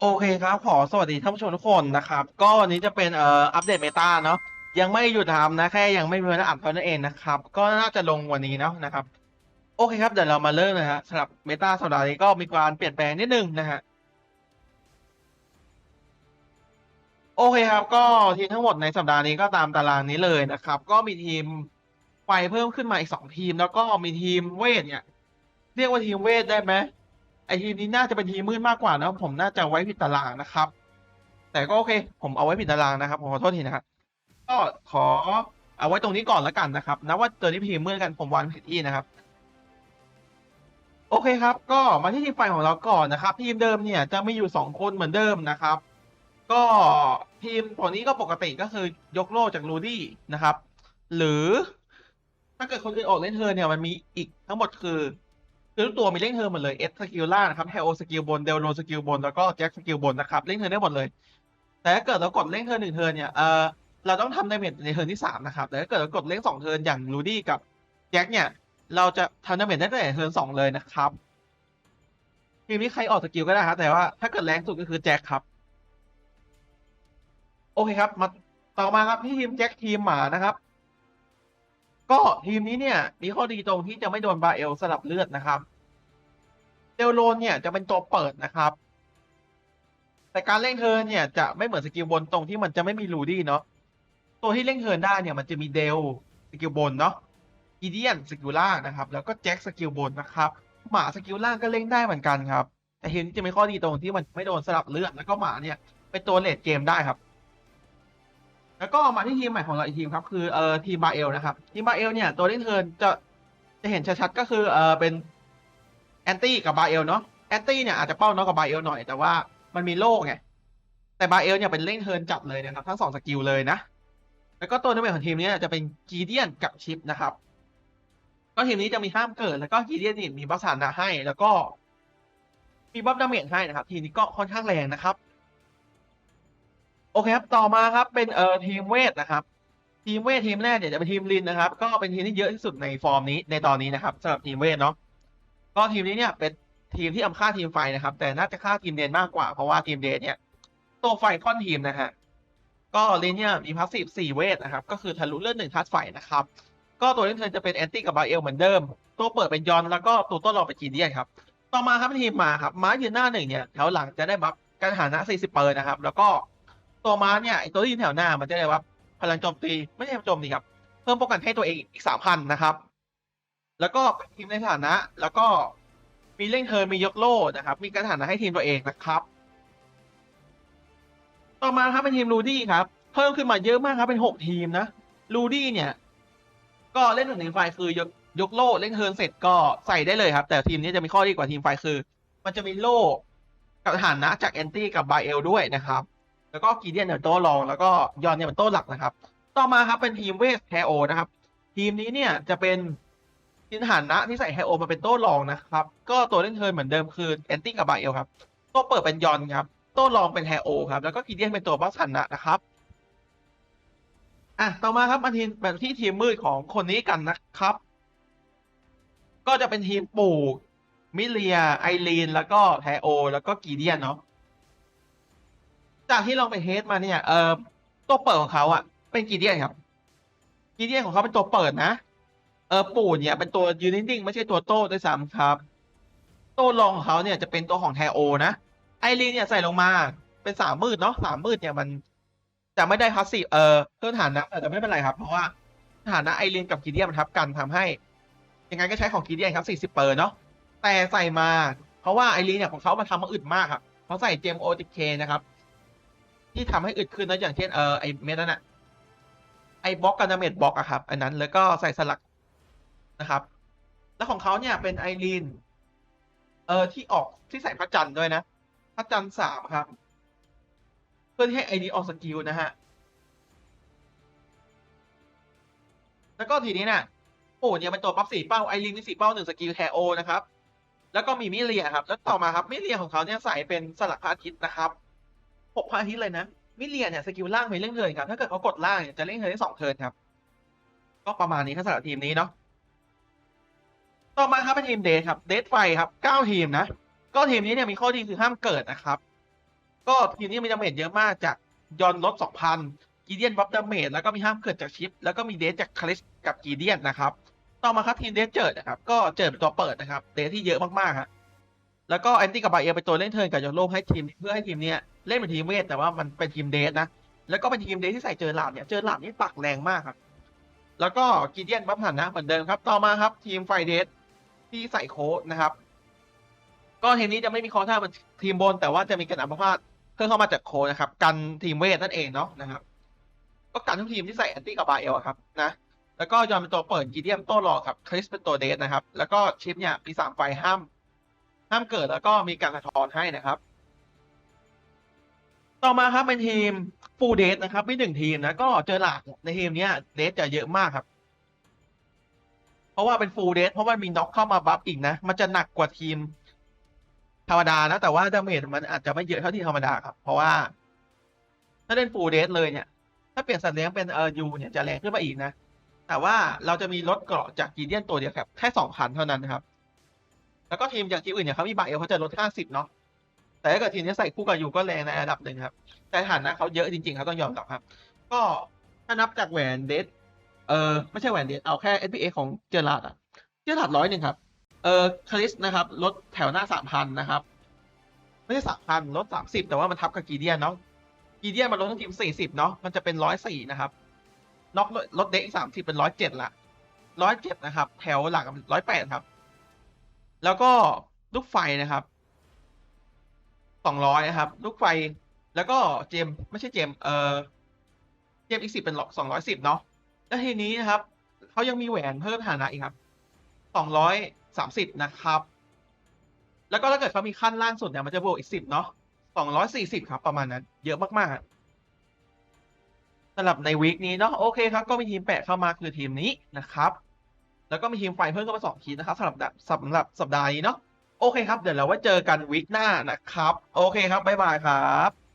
โอเคครับขอสวัสดีท่านผู้ชมทุกคนนะครับ ก็วันนี้จะเป็นเอ่ออัปเดตเมตาเนาะยังไม่หยุดทำนะแค่ยังไม่มีวันอัดเท่านั้นเองนะครับ ก็น่าจะลงวันนี้เนาะนะครับ โอเคครับเดี๋ยวเรามาเริ่มนะฮะสำหรับเมตาสัปดาห์นี้ก็มีการเปลี่ยนแปลงนิดนึงนะฮะโอเคครับ ก็ทีมทั้งหมดในสัปดาห์นี้ก็ตามตารางนี้เลยนะครับ ก็มีทีมไฟเพิ่มขึ้นมาอีกสองทีม แล้วก็มีทีมเวทเนี่ย เรียกว่าทีมเวทได้ไหม ไอทีมนี้น่าจะเป็นทีมมืดมากกว่านะผมน่าจะไว้ผิดตารางนะครับ แต่ก็โอเค ผมเอาไว้ผิดตารางนะครับผมขอโทษทีนะครับก็ขอเอาไว้ตรงนี้ก่อนแล้วกันนะครับนะว่าตัวนี้ทีมมืดกันผมวางผิดที่นะครับ โอเคครับ ก็มาที่ทีมไฟของเราก่อนนะครับ ทีมเดิมเนี่ยจะมีอยู่สองคนเหมือนเดิมนะครับ ก็ทีมตัวนี้ก็ปกติก็คือยกโล่จากลูดี้นะครับ หรือถ้าเกิดคนอื่นออกเล่นเธอเนี่ยมันมีอีกทั้งหมดคือ คือทุกตัวมีเล่นเทอหมดเลยเอสสกิลล่านะครับแฮโอสกิลบนเดลโนสกิลบนแล้วก็แจ็คสกิลบนนะครับเล่นเทอได้หมดเลย แต่ถ้าเกิดเรากดเล่นเทอหนึ่งเทอเนี่ยเออเราต้องทำดาเมจในเทอร์ที่สามนะครับแต่ถ้าเกิดเรากดเล่นสองเทอร์อย่างลูดี้กับแจ็คเนี่ยเราจะทำดาเมจได้ตั้งแต่เทอร์สองเลยนะครับทีมนี้ใครออกสกิลก็ได้ครับแต่ว่าถ้าเกิดแรงสุดก็คือแจ็คครับ โอเคครับ มาต่อมาครับที่ทีมแจ็คทีมหมานะครับ ก็ทีมนี้เนี่ยมีข้อดีตรงที่จะไม่โดนบาเอลสลับเลือดนะครับเดลโลนเนี่ยจะเป็นตัวเปิดนะครับ แต่การเล่นเทิร์นเนี่ยจะไม่เหมือนสกิลบนตรงที่มันจะไม่มีลูดี้เนาะตัวที่เล่นเทิร์นได้เนี่ยมันจะมีเดลสกิลบนเนาะอีเดียนสกิลล่างนะครับ แล้วก็แจ็คสกิลบนนะครับ หมาสกิลล่างก็เล่นได้เหมือนกันครับ แต่เห็นจะมีข้อดีตรงที่มันไม่โดนสลับเลือดแล้วก็หมาเนี่ยเป็นตัวเลดเกมได้ครับ แล้วก็มาที่ทีมใหม่ของเราอีกทีมครับ คือเอ่อทีมบาเอลนะครับ ทีมบาเอลเนี่ยตัวเล่นเทิร์นจะจะเห็นชัดๆก็คือเอ่อเป็นแอนตี้กับบาเอลเนาะแอนตี้เนี่ยอาจจะเป้าน้อยกับบาเอลหน่อย แต่ว่ามันมีโล่ไงแต่บาเอลเนี่ยเป็นเล่นเทิร์นจับเลยนะครับ ทั้งสองสกิลเลยนะ แล้วก็ตัวนักเตะของทีมนี้จะเป็นกีเดียนกับชิปนะครับ ก็ทีมนี้จะมีห้ามเกิด แล้วก็กีเดียนนี่มีบัฟสานะให้แล้วก็มีบัฟดาเมจให้นะครับ ทีมนี้ก็ค่อนข้างแรงนะครับ โอเคครับ ต่อมาครับเป็นเอ่อทีมเวทนะครับ ทีมเวททีมแรกเนี่ยจะเป็นทีมลินนะครับ ก็เป็นทีมที่เยอะที่สุดในฟอร์มนี้ในตอนนี้นะครับสำหรับทีมเวทเนาะก็ทีมนี้เนี่ยเป็นทีมที่อำค่าทีมไฟนะครับ แต่น่าจะค่าทีมเดนมากกว่าเพราะว่าทีมเดนเนี่ยตัวไฟค่อนทีมนะฮะก็เลนเนี่ยมีพาสซีฟสี่เวทนะครับ ก็คือทะลุเลือดหนึ่งทัสไฟนะครับ ก็ตัวเล่นเทิร์นจะเป็นแอนตี้กับบาเอลเหมือนเดิม ตัวเปิดเป็นยอนแล้วก็ตัวต้นรองเป็นจีเดียนครับต่อมาครับเป็นทีมมาครับม้ายืนหน้าหนึ่งเนี่ยแถวหลังจะได้บัฟการหานะ40เปอร์นะครับ แล้วก็ ตัวมาเนี่ยไอตัวที่ยืนแถวหน้ามันจะได้บัฟพลังโจมตีไม่ใช่โจมตีครับ เพิ่มป้องกันให้ตัวเองอีกสามพันนะครับ แล้วก็เป็นทีมในฐานะ แล้วก็มีเล่นเทิร์มียกโล่นะครับ มีการฐานะให้ทีมตัวเองนะครับ ต่อมาครับเป็นทีมลูดี้ครับ เพิ่มขึ้นมาเยอะมากครับเป็นหกทีมนะลูดี้เนี่ย ก็เล่นหนึ่งทีมไฟคือยกยกโล่เล่นเทิร์นเสร็จก็ใส่ได้เลยครับ แต่ทีมนี้จะมีข้อดีกว่าทีมไฟคือ มันจะมีโล่กับฐานะจากแอนตี้กับไบเอลด้วยนะครับ แล้วก็กีเดียนเนี่ยเป็นโต้รอง แล้วก็ยอนเนี่ยเป็นโต้หลักนะครับ ต่อมาครับเป็นทีมเวสแฮโอนะครับ ทีมนี้เนี่ยจะเป็นทีมฐานะที่ใส่แฮโอมาเป็นโต้รองนะครับ ก็ตัวเล่นเทิร์นเหมือนเดิมคือแอนตี้กับบาเอลครับตัวเปิดเป็นยอนครับโต้รองเป็นแฮโอครับแล้วก็กีเดียนเป็นตัวบัฟฐานะนะครับอะต่อมาครับมาทีมแบบที่ทีมมืดของคนนี้กันนะครับ ก็จะเป็นทีมปู่มิเลียไอรีนแล้วก็แฮโอ แล้วก็กีเดียนเนาะ จากที่ลองไปเฮดมาเนี่ย เออตัวเปิดของเขาอะเป็นกีเดียนครับ กีเดียนของเขาเป็นตัวเปิดนะ เออปู่เนี่ยเป็นตัวยืนนิ่งๆไม่ใช่ตัวโต้ด้วยซ้ำครับ โต้รองของเขาเนี่ยจะเป็นตัวของแทโอนะ ไอรีนเนี่ยใส่ลงมาเป็นสามมืดเนาะสามมืดเนี่ยมันจะไม่ได้พาสซีฟเออเพิ่มฐานนะแต่ไม่เป็นไรครับ เพราะว่าฐานะไอรีนกับกีเดียนมันทับกันทำให้ ยังไงก็ใช้ของกีเดียนครับ40เปอร์เนาะแต่ใส่มา เพราะว่าไอรีนเนี่ยของเขามันทำมาอึดมากครับเขาใส่เจมโอติเคนะครับ ที่ทำให้อึดขึ้นนะอย่างเช่นเออไอเมนั่นอะไอบล็อกกันดาเมจบล็อกอะครับ อันนั้นแล้วก็ใส่สลักนะครับ แล้วของเขาเนี่ยเป็นไอรีนเออที่ออกที่ใส่พระจันทร์ด้วยนะพระจันทร์สามครับ เพื่อที่ให้ไอรีนออกสกิลนะฮะแล้วก็ทีนี้เนี่ยโอ้เนี่ยเป็นตัวปั๊บสี่เป้าไอรินมีสี่เป้าหนึ่งสกิลแทโอนะครับ แล้วก็มีมิเลียครับ แล้วต่อมาครับมิเลียของเขาเนี่ยใส่เป็นสลักพระอาทิตย์นะครับ หกพระอาทิตเลยนะมิเลียเนี่ยสกิลล่างมีเล่นเทินครับ ถ้าเกิดเขากดล่างเนี่ยจะเล่นเทินได้สองเทินครับ ก็ประมาณนี้ครับสำหรับทีมนี้เนาะ ต่อมาครับเป็นทีมเดทครับ เดทไฟครับเก้าทีมนะ ก็ทีมนี้เนี่ยมีข้อดีคือห้ามเกิดนะครับ ก็ทีมนี้มีดาเมจเยอะมากจากยอนลด2,000กีเดียนบัฟดาเมจแล้วก็มีห้ามเกิดจากชิป แล้วก็มีเดสจากคลิสกับกีเดียนนะครับ ต่อมาครับทีมเดสเจิดนะครับ ก็เจิดเป็นตัวเปิดนะครับ เดสที่เยอะมากๆฮะแล้วก็แอนตี้กับบาเอลเป็นตัวเล่นเทิร์นกับยอนโลให้ทีมเพื่อให้ทีมเนี้ย เล่นเป็นทีมเวทแต่ว่ามันเป็นทีมเดสนะ แล้วก็เป็นทีมเดสที่ใส่เจอหลาดเนี่ยเจอหลาดนี่ปักแรงมากครับ แล้วก็กีเดียนบัฟหันนะเหมือนเดิมครับ ต่อมาครับ ทีมไฟเดสที่ใส่โค้ดนะครับ ก็ทีมนี้จะไม่มีคอท่ามันทีมบน แต่ว่าจะมีกันอัมพาตเพิ่มเข้ามาจากโค้ดนะครับ กันทีมเวทนั่นเองเนาะนะครับ ก็กันทุกทีมที่ใส่แอนตี้กับบาเอลครับนะแล้วก็ยอมเป็นตัวเปิดกีเดียมโต้รอครับคริสเป็นตัวเดสนะครับ แล้วก็ชิปเนี่ยมีสามไฟห้าม ห้ามเกิดแล้วก็มีการสะท้อนให้นะครับ ต่อมาครับเป็นทีมฟูลเดสนะครับมีหนึ่งทีมนะก็เจอหลากในทีมเนี้ยเดสจะเยอะมากครับ เพราะว่าเป็นฟูลเดสเพราะว่ามีน็อกเข้ามาบัฟอีกนะ มันจะหนักกว่าทีม ธรรมดานะแต่ว่าดาเมจมันอาจจะไม่เยอะเท่าที่ธรรมดาครับ เพราะว่า ถ้าเล่นฟูลเดสเลยเนี่ย ถ้าเปลี่ยนสัตว์เลี้ยงเป็นเออยูเนี่ยจะแรงขึ้นมาอีกนะแต่ว่าเราจะมีรถเกราะจากกีเดียนตัวเดียวครับแค่สองพันเท่านั้นนะครับ แล้วก็ทีมอย่างทีมอื่นเนี่ยเขามีบาเอลเขาจะลดห้าสิบเนาะ แต่ถ้าเกิดทีมนี้ใส่คู่กับยูก็แรงในระดับหนึ่งครับ แต่ฐานะเขาเยอะจริงๆครับต้องยอมรับครับ ก็ถ้านับจากแหวนเดสเออไม่ใช่แหวนเดสเอาแค่ SPA ของเจอร์ลาดอะเจอร์ลาดร้อยหนึ่งครับเออคริสนะครับลดแถวหน้าสามพันนะครับไม่ใช่สามพันลดสามสิบแต่ว่ามันทับกับกีเดียนเนาะกีเดียนมันลดทั้งทีมสี่สิบเนาะมันจะเป็นร้อยสี่นะครับน็อกลดเด็กสามสิบเป็นร้อยเจ็ดละร้อยเจ็ดนะครับ แถวหลังร้อยแปดครับ แล้วก็ลูกไฟนะครับ สองร้อยนะครับ ลูกไฟแล้วก็เจมไม่ใช่เจมเออเจมอีกสิบเป็นสองร้อยสิบเนาะแล้วทีนี้นะครับเขายังมีแหวนเพิ่มฐานะอีกครับสองร้อยสามสิบนะครับ แล้วก็ถ้าเกิดเขามีขั้นล่างสุดเนี่ยมันจะบวกอีกสิบเนาะสองร้อยสี่สิบครับ ประมาณนั้น เยอะมากๆสำหรับในวีคนี้เนาะโอเคครับ ก็มีทีมแปะเข้ามาคือทีมนี้นะครับ แล้วก็มีทีมไฟเพิ่มเข้ามาสองทีมนะครับสำหรับสำหรับสัปดาห์นี้เนาะ โอเคครับ เดี๋ยวเราไว้เจอกันวิกหน้านะครับ โอเคครับ บ๊ายบายครับ